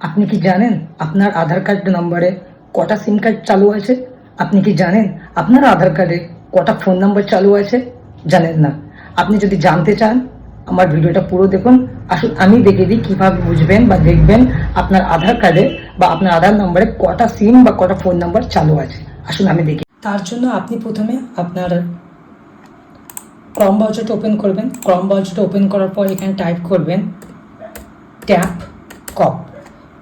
আপনি কি জানেন আপনার আধার কার্ড নম্বরে কটা সিম কার্ড চালু আছে? আপনি কি জানেন আপনার আধার কার্ডে কটা ফোন নাম্বার চালু আছে? জানেন না। আপনি যদি জানতে চান, আমার ভিডিওটা পুরো দেখুন। আসুন, আমি দেখে দিই কীভাবে বুঝবেন বা দেখবেন আপনার আধার কার্ডে বা আপনার আধার নম্বরে কটা সিম বা কটা ফোন নাম্বার চালু আছে। আসুন, আমি দেখি। তার জন্য আপনি প্রথমে আপনার ক্রম ব্রাউজারটা ওপেন করবেন। ক্রম ব্রাউজারটা ওপেন করার পর এখানে টাইপ করবেন ট্যাপ কপ।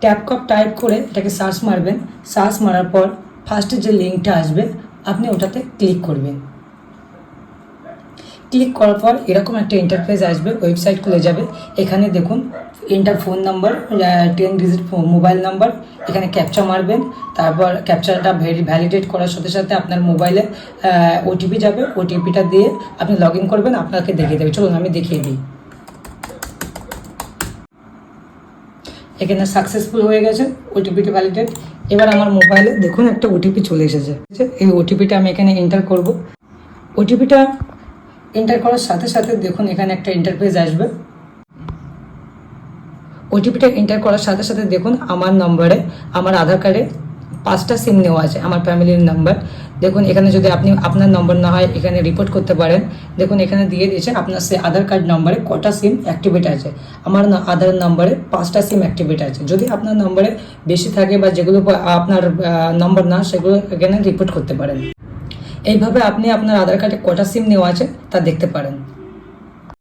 ট্যাপ কপ টাইপ করে এটাকে সার্চ মারবেন। সার্চ মারার পর ফার্স্টে যে লিঙ্কটা আসবে, আপনি ওটাতে ক্লিক করবেন। ক্লিক করার পর এরকম একটা ইন্টারফেস আসবে ওয়েবসাইট খুলে যাবে। এখানে দেখুন enter phone number ten digit mobile number এখানে ক্যাপচা মারবেন। তারপর ক্যাপচারটা ভেরি ভ্যালিডেট করার সাথে সাথে আপনার মোবাইলে ওটিপি যাবে। ওটিপিটা দিয়ে আপনি লগ করবেন, আপনাকে দেখিয়ে দেবে। চলুন, আমি দেখিয়ে দিই। এখানে সাকসেসফুল হয়ে গেছে ওটিপিটি ভ্যালিডেট এবার আমার মোবাইলে দেখুন একটা ওটিপি চলে এসেছে। এই ওটিপিটা আমি এখানে এন্টার করব। ওটিপিটা এন্টার করার সাথে সাথে দেখুন এখানে একটা ইন্টারফেস আসবে। ওটিপিটা এন্টার করার সাথে সাথে দেখুন আমার নম্বরে আমার আধার কার্ডে পাঁচটা সিম নেওয়া আছে, আমার ফ্যামিলির নাম্বার দেখুন, এখানে যদি আপনি, আপনার নম্বর না হয়, এখানে রিপোর্ট করতে পারেন। দেখুন, এখানে দিয়ে দিয়েছে, আপনার সে আধার কার্ড নম্বরে কটা সিম অ্যাক্টিভেট আছে। আমার আধার নম্বরে পাঁচটা সিম অ্যাক্টিভেট আছে। যদি আপনার নম্বরে বেশি থাকে বা যেগুলো আপনার নম্বর না, সেগুলো এখানে রিপোর্ট করতে পারেন। এইভাবে আপনি আপনার আধার কার্ডে কটা সিম নেওয়া আছে, তা দেখতে পারেন।